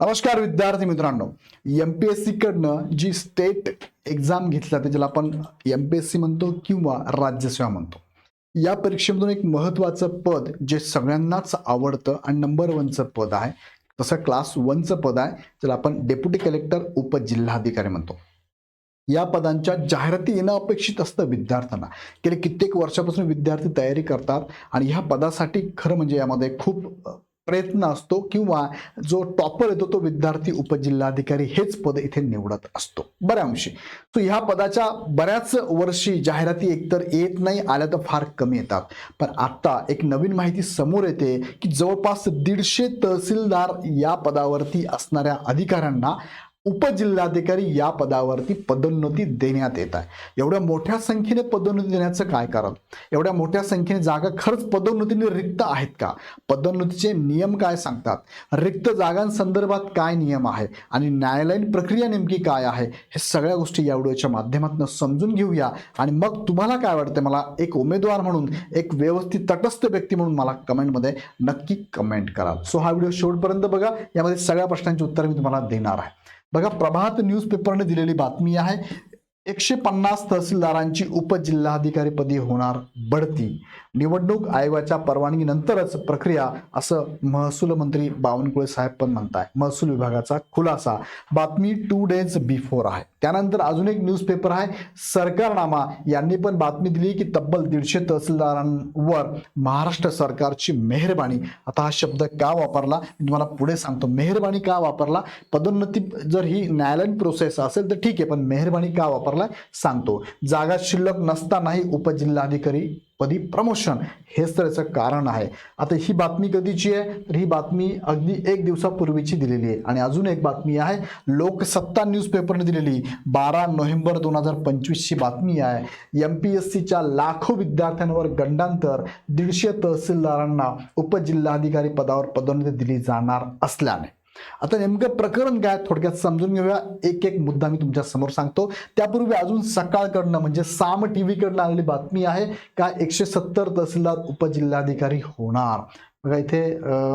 नमस्कार विद्यार्थी मित्रांनो. एम पी एस सीकडनं जी स्टेट एक्झाम घेतली जाते ज्याला आपण एम पी एस सी म्हणतो किंवा राज्यसेवा म्हणतो. या परीक्षेमधून एक महत्त्वाचं पद जे सगळ्यांनाच आवडतं आणि नंबर वनचं पद आहे तसं क्लास वनचं पद आहे ज्याला आपण डेप्युटी कलेक्टर उपजिल्हाधिकारी म्हणतो. या पदांच्या जाहिराती येणं अपेक्षित असतं विद्यार्थ्यांना. गेले कित्येक वर्षापासून विद्यार्थी तयारी करतात आणि ह्या पदासाठी खरं म्हणजे यामध्ये खूप प्रयत्न असतो किंवा जो टॉपर येतो तो विद्यार्थी उपजिल्हाधिकारी हेच पद इथे निवडत असतो. बऱ्या अंशी. सो ह्या पदाच्या बऱ्याच वर्षी जाहिराती एकतर येत नाही आल्या तर फार कमी येतात. पण आत्ता एक नवीन माहिती समोर येते की जवळपास दीडशे तहसीलदार या पदावरती असणाऱ्या अधिकाऱ्यांना उपजिल्हाधिकारी या पदावरती पदोन्नती देण्यात येत आहे. एवढ्या मोठ्या संख्येने पदोन्नती देण्याचं काय कारण? एवढ्या मोठ्या संख्येने जागा खरंच पदोन्नतीने रिक्त आहेत का? पदोन्नतीचे नियम काय सांगतात? रिक्त जागांसंदर्भात काय नियम आहे? आणि न्यायालयीन प्रक्रिया नेमकी काय आहे? हे सगळ्या गोष्टी या व्हिडिओच्या माध्यमातून समजून घेऊया. आणि मग तुम्हाला काय वाटतं मला एक उमेदवार म्हणून एक व्यवस्थित तटस्थ व्यक्ती म्हणून मला कमेंटमध्ये नक्की कमेंट करा. सो हा व्हिडिओ शेवटपर्यंत बघा. यामध्ये सगळ्या प्रश्नांची उत्तर मी तुम्हाला देणार आहे. बघा प्रभात न्यूजपेपरने दिलेली बातमी आहे. एकशे पन्नास तहसीलदारांची उपजिल्हाधिकारी पदी होणार बढती. निवडणूक आयोगाच्या परवानगीनंतरच प्रक्रिया असं महसूल मंत्री बावनकुळे साहेब पण म्हणताय. महसूल विभागाचा खुलासा. बातमी टू डेज बिफोर आहे. त्यानंतर अजून एक न्यूजपेपर आहे. सरकारनामा. यांनी पण बातमी दिली की तब्बल दीडशे तहसीलदारांवर महाराष्ट्र सरकारची मेहरबानी. आता हा शब्द का वापरला? मी तुम्हाला पुढे सांगतो. मेहरबानी का वापरला? पदोन्नती जर ही न्यायालयीन प्रोसेस असेल तर ठीक आहे पण मेहरबानी का वापरला सांगतो. जागा शिल्लक नसतानाही उपजिल्हाधिकारी पदी प्रमोशन हेच तर याचं कारण आहे. आता ही बातमी कधीची आहे? तर ही बातमी अगदी एक दिवसापूर्वीची दिलेली आहे. आणि अजून एक बातमी आहे. लोकसत्ता न्यूजपेपरने दिलेली बारा नोव्हेंबर दोन हजार पंचवीसची बातमी आहे. एम पी एस सीच्या लाखो विद्यार्थ्यांवर गंडांतर दीडशे तहसीलदारांना उपजिल्हाधिकारी पदावर पदोन्नती दिली जाणार असल्याने. आता नेमकं प्रकरण काय थोडक्यात समजून घेऊया. एक एक मुद्दा मी तुमच्यासमोर सांगतो. त्यापूर्वी अजून सकाळकडनं म्हणजे साम टी व्हीकडनं आलेली बातमी आहे. का एकशे सत्तर तहसीलदार उपजिल्हाधिकारी होणार. बघा इथे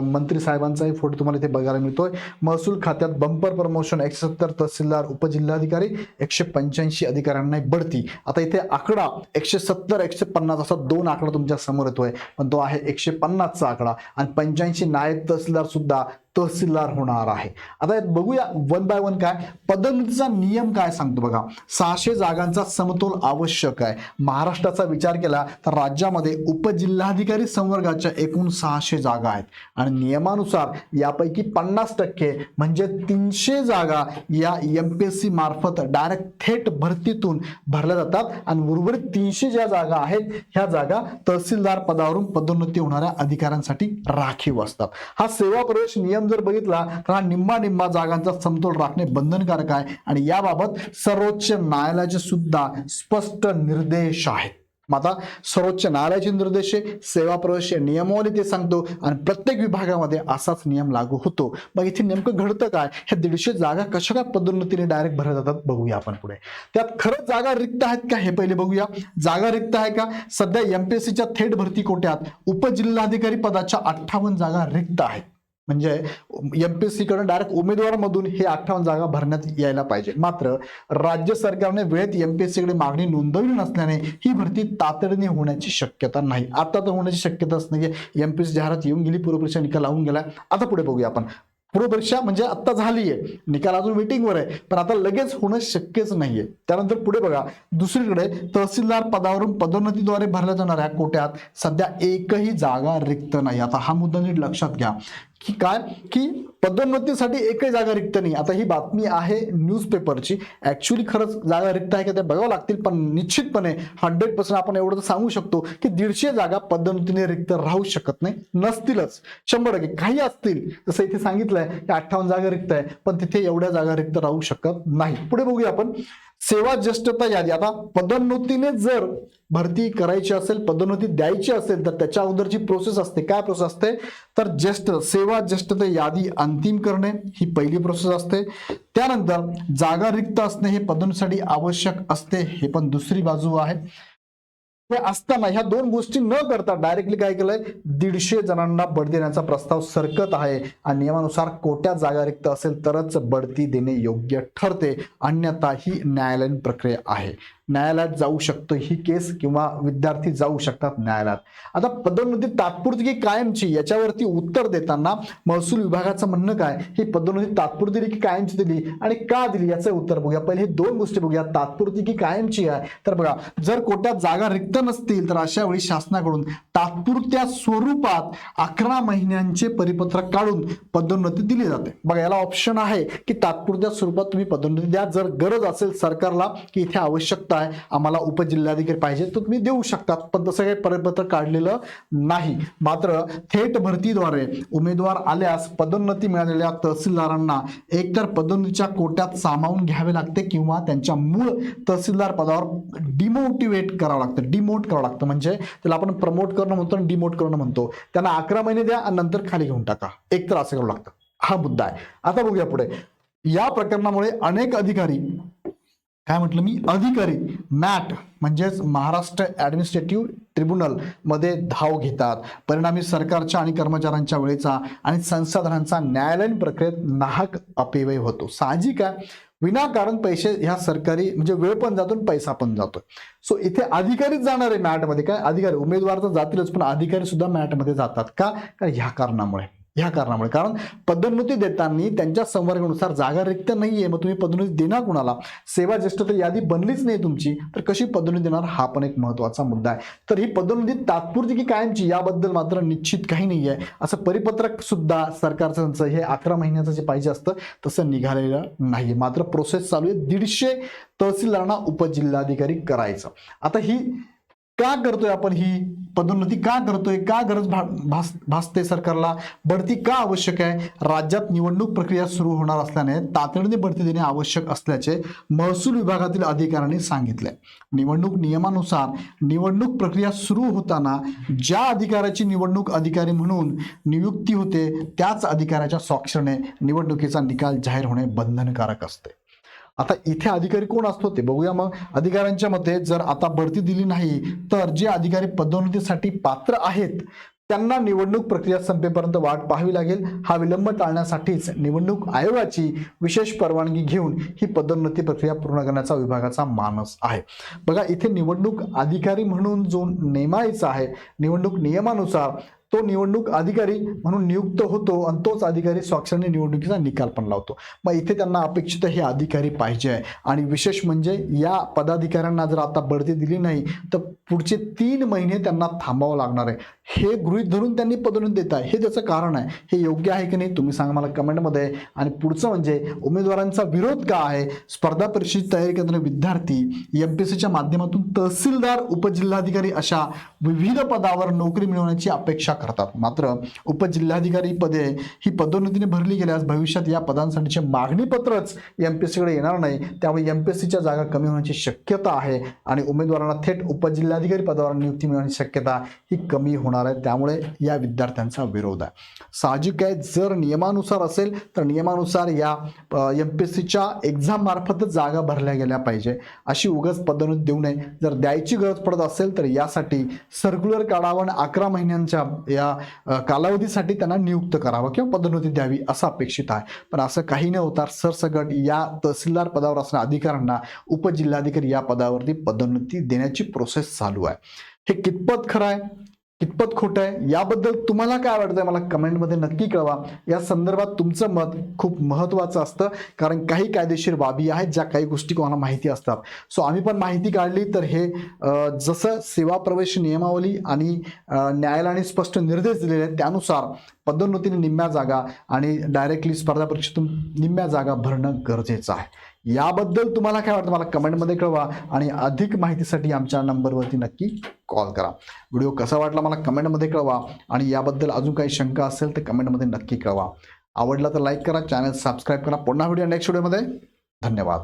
मंत्री साहेबांचाही फोटो तुम्हाला इथे बघायला मिळतोय. महसूल खात्यात बंपर प्रमोशन एकशे सत्तर तहसीलदार उपजिल्हाधिकारी एकशे पंच्याऐंशी अधिकाऱ्यांना बढती आता इथे आकडा एकशे सत्तर एकशे पन्नास असा दोन आकडा तुमच्यासमोर येतोय. पण तो आहे एकशे पन्नासचा आकडा. आणि पंच्याऐंशी नायब तहसीलदार सुद्धा तहसीलदार होणार आहे. आता बघूया वन बाय वन काय पदोन्नतीचा नियम काय सांगतो बघा. सहाशे जागांचा समतोल आवश्यक आहे. महाराष्ट्राचा विचार केला तर राज्यामध्ये उपजिल्हाधिकारी संवर्गाच्या एकूण सहाशे जागा आहेत. आणि नियमानुसार यापैकी पन्नास टक्के म्हणजे तीनशे जागा या एम पी एस सी मार्फत डायरेक्ट थेट भरतीतून भरल्या जातात. आणि उर्वरित तीनशे ज्या जागा आहेत ह्या जागा तहसीलदार पदावरून पदोन्नती होणाऱ्या अधिकाऱ्यांसाठी राखीव असतात. हा सेवा प्रवेश नियम जर बघितला तर हा निम्मा निम्मा जागांचा समतोल राखणे बंधनकारक आहे. आणि याबाबत सर्वोच्च न्यायालयाचे सुद्धा स्पष्ट निर्देश आहेत. मग आता सर्वोच्च न्यायालयाचे निर्देश सेवा प्रवेश नियमावली ते सांगतो आणि प्रत्येक विभागामध्ये असाच नियम लागू होतो. मग इथे नेमकं घडतं काय? ह्या दीडशे जागा कशा काय पदोन्नतीने डायरेक्ट भरल्या जातात? बघूया आपण पुढे. त्यात खरंच जागा रिक्त आहेत का? हे पहिले बघूया. जागा रिक्त आहे का? सध्या एमपीएससीच्या थेट भरती कोट्यात उपजिल्हाधिकारी पदाच्या अठ्ठावन्न जागा रिक्त आहेत. म्हणजे एमपीएससी कडे डायरेक्ट उमेदवारामधून हे अठ्ठावन्न जागा भरण्यात यायला पाहिजे. मात्र राज्य सरकारने वेळेत एमपीएससी कडे मागणी नोंदवली नसल्याने ही भरती तातडीने होण्याची शक्यता नाही. आता तर होण्याची शक्यताच नाही एमपीएससी जाहिरात येऊन गेली पूर्वपरीक्षा निकाल लावून गेला. आता पुढे बघूया आपण. पूर्वपरीक्षा म्हणजे आता झाली आहे निकाल अजून वेटिंगवर आहे. पण आता लगेच होणं शक्यच नाहीये. त्यानंतर पुढे बघा. दुसरीकडे तहसीलदार पदावरून पदोन्नतीद्वारे भरल्या जाणाऱ्या कोट्यात सध्या एकही जागा रिक्त नाही. आता हा मुद्दा नीट लक्षात घ्या. की काय? की पदोन्नतीसाठी एकही जागा रिक्त नाही. आता ही बातमी आहे न्यूजपेपरची ॲक्च्युली खरंच जागा रिक्त आहे का त्या बघावं लागतील पण निश्चितपणे हंड्रेड पर्सेंट आपण एवढं तर सांगू शकतो की दीडशे जागा पदोन्नतीने रिक्त राहू शकत नाही. नसतीलच. शंभर टक्के. काही असतील. जसं इथे सांगितलंय की अठ्ठावन्न जागा रिक्त आहे पण तिथे एवढ्या जागा रिक्त राहू शकत नाही. पुढे बघूया आपण. सेवा ज्येष्ठता यादी. आता पदोन्नतीने जर भरती करायची असेल पदोन्नती द्यायची असेल तर त्याच्या अगोदरची प्रोसेस असते. काय प्रोसेस असते? तर ज्येष्ठ सेवा ज्येष्ठता यादी अंतिम करणे ही पहिली प्रोसेस असते. त्यानंतर जागा रिक्त असणे हे पदोन्नतीसाठी आवश्यक असते हे पण दुसरी बाजू आहे. हे असताना ह्या दोन गोष्टी न करता डायरेक्टली काय केलंय? दीडशे जणांना बढती देण्याचा प्रस्ताव सरकत आहे आणि नियमानुसार कोट्या जागा रिक्त असेल तरच बढती देणे योग्य ठरते. अन्यथा ही न्यायालयीन प्रक्रिया आहे. न्यायालयात जाऊ शकतो ही केस किंवा विद्यार्थी जाऊ शकतात न्यायालयात. आता पदोन्नती तात्पुरती की कायमची याच्यावरती उत्तर देताना महसूल विभागाचं म्हणणं काय? ही पदोन्नती तात्पुरती दिली की कायमची दिली? आणि का दिली? याचं उत्तर बघूया. पहिले हे दोन गोष्टी बघूया. तात्पुरती की कायमची आहे? तर बघा जर कोट्यात जागा रिक्त नसतील तर अशा वेळी शासनाकडून तात्पुरत्या स्वरूपात अकरा महिन्यांचे परिपत्रक काढून पदोन्नती दिली जाते. बघा याला ऑप्शन आहे की तात्पुरत्या स्वरूपात तुम्ही पदोन्नती द्या. जर गरज असेल सरकारला की इथे आवश्यकता आहे आम्हाला उपजिल्हाधिकारी पाहिजे तर तुम्ही देऊ शकतात. पण तसं काही परिपत्रक काढलेलं नाही. मात्र थेट भरतीद्वारे उमेदवार आल्यास पदोन्नती मिळालेल्या तहसीलदारांना एकतर पदोन्नतीच्या कोट्यात सामावून घ्यावे लागते किंवा त्यांच्या मूळ तहसीलदार पदावर डिमोटिवेट करावं लागतं. डिमोट करावं लागतं. म्हणजे त्याला आपण प्रमोट करणं म्हणतो आणि डिमोट करणं म्हणतो. त्यांना अकरा महिने द्या आणि नंतर खाली घेऊन टाका. एक तर असं करावं लागतं. हा मुद्दा आहे. आता बघूया पुढे. या प्रकरणामुळे अनेक अधिकारी काय म्हटलं मी? अधिकारी मॅट म्हणजेच महाराष्ट्र ऍडमिनिस्ट्रेटिव्ह ट्रिब्युनलमध्ये धाव घेतात. परिणामी सरकारच्या आणि कर्मचाऱ्यांच्या वेळेचा आणि संसाधनांचा न्यायालयीन प्रक्रियेत नाहक अपव्यय होतो. साहजिक आहे. विनाकारण पैसे ह्या सरकारी म्हणजे वेळ पण जातो आणि पैसा पण जातो. सो इथे अधिकारीच जाणार आहे मॅटमध्ये. काय? अधिकारी उमेदवार तर जातीलच पण अधिकारी सुद्धा मॅटमध्ये जातात. का? ह्या कारणामुळे. ह्या कारणामुळे. कारण पदोन्नती देताना त्यांच्या संवर्गानुसार जागा रिक्त नाहीये मग तुम्ही पदोन्नती देणार कुणाला? सेवा ज्येष्ठता यादी बनलीच नाही तुमची तर कशी पदोन्नती देणार? हा पण एक महत्त्वाचा मुद्दा आहे. तर ही पदोन्नती तात्पुरती की कायमची याबद्दल मात्र निश्चित काही नाही आहे असं परिपत्रक सुद्धा सरकारचं हे अकरा महिन्याचं जे पाहिजे असतं तसं निघालेलं नाही मात्र प्रोसेस चालू आहे. दीडशे तहसीलदारांना उपजिल्हाधिकारी करायचं. आता ही का करतोय आपण ही? पदोन्नती का करतोय? का गरज भा- भास भासते सरकारला? बढती का आवश्यक आहे? राज्यात निवडणूक प्रक्रिया सुरू होणार असल्याने तातडीने बढती देणे आवश्यक असल्याचे महसूल विभागातील अधिकाऱ्यांनी सांगितले. निवडणूक नियमानुसार निवडणूक प्रक्रिया सुरू होताना ज्या अधिकाऱ्याची निवडणूक अधिकारी म्हणून नियुक्ती होते त्याच अधिकाऱ्याच्या स्वाक्षरने निवडणुकीचा निकाल जाहीर होणे बंधनकारक असते. आता इथे अधिकारी कोण असतो ते बघूया मग. अधिकाऱ्यांच्या मते जर आता बढती दिली नाही तर जे अधिकारी पदोन्नतीसाठी पात्र आहेत त्यांना निवडणूक प्रक्रिया संपेपर्यंत वाट पाहावी लागेल. हा विलंब टाळण्यासाठीच निवडणूक आयोगाची विशेष परवानगी घेऊन ही पदोन्नती प्रक्रिया पूर्ण करण्याचा विभागाचा मानस आहे. बघा इथे निवडणूक अधिकारी म्हणून जो नेमायचा आहे निवडणूक नियमानुसार तो निवडणूक अधिकारी म्हणून नियुक्त होतो आणि तोच अधिकारी स्वाक्षरने निवडणुकीचा निकाल पण लावतो. मग इथे त्यांना अपेक्षित हे अधिकारी पाहिजे आहे. आणि विशेष म्हणजे या पदाधिकाऱ्यांना जर आता बढती दिली नाही तर पुढचे तीन महिने त्यांना थांबावं लागणार आहे. हे गृहीत धरून त्यांनी पदोन्नती देत आहे. हे त्याचं कारण आहे हे योग्य आहे की नाही तुम्ही सांगा मला कमेंटमध्ये आणि पुढचं म्हणजे उमेदवारांचा विरोध का आहे? स्पर्धा परीक्षेची तयारी करणारे विद्यार्थी एम पी सीच्या माध्यमातून तहसीलदार उपजिल्हाधिकारी अशा विविध पदावर नोकरी मिळवण्याची अपेक्षा करतात. मात्र उपजिल्हाधिकारी पदे ही पदोन्नतीने भरली गेल्यास भविष्यात या पदांसाठीचे मागणीपत्रच एम पी सीकडे येणार नाही. त्यामुळे एम पी सीच्या जागा कमी होण्याची शक्यता आहे आणि उमेदवारांना थेट उपजिल्हाधिकारी पदावर नियुक्ती मिळण्याची शक्यता ही कमी होणार आहे. त्यामुळे या विद्यार्थ्यांचा विरोध आहे. साहजिक आहे जर नियमानुसार असेल तर नियमानुसार या एम पी एस सीच्या एक्झाम मार्फतच जागा भरल्या गेल्या पाहिजे. अशी उगाच पदोन्नती देऊ नये. जर द्यायची गरज पडत असेल तर यासाठी सर्क्युलर काढावं आणि अकरा महिन्यांच्या या कालावधीसाठी त्यांना नियुक्त करावं किंवा पदोन्नती द्यावी असं अपेक्षित आहे. पण असं काही न होता सरसकट या तहसीलदार पदावर असणाऱ्या अधिकाऱ्यांना उपजिल्हाधिकारी या पदावरती पदोन्नती देण्याची प्रोसेस चालू आहे. हे कितपत खरं आहे? कितपत खोटं आहे? याबद्दल तुम्हाला काय वाटतं मला कमेंटमध्ये नक्की कळवा. या संदर्भात तुमचं मत खूप महत्त्वाचं असतं कारण काही कायदेशीर बाबी आहेत ज्या काही गोष्टी कोणाला माहिती असतात. सो आम्ही पण माहिती काढली तर हे जसं सेवा प्रवेश नियमावली आणि न्यायालयाने स्पष्ट निर्देश दिलेले आहेत त्यानुसार पदोन्नतीने निम्म्या जागा आणि डायरेक्टली स्पर्धा परीक्षेतून निम्म्या जागा भरणं गरजेचं आहे. याबद्दल तुम्हाला काय वाटतं? मला कमेंटमध्ये कळवा आणि अधिक माहितीसाठी आमच्या नंबरवरती नक्की कॉल करा. व्हिडिओ कसा वाटला मला कमेंटमध्ये कळवा आणि याबद्दल अजून काही शंका असेल तर कमेंटमध्ये नक्की कळवा. आवडला तर लाईक करा चॅनल सबस्क्राईब करा. पुन्हा व्हिडिओ नेक्स्ट व्हिडिओमध्ये धन्यवाद.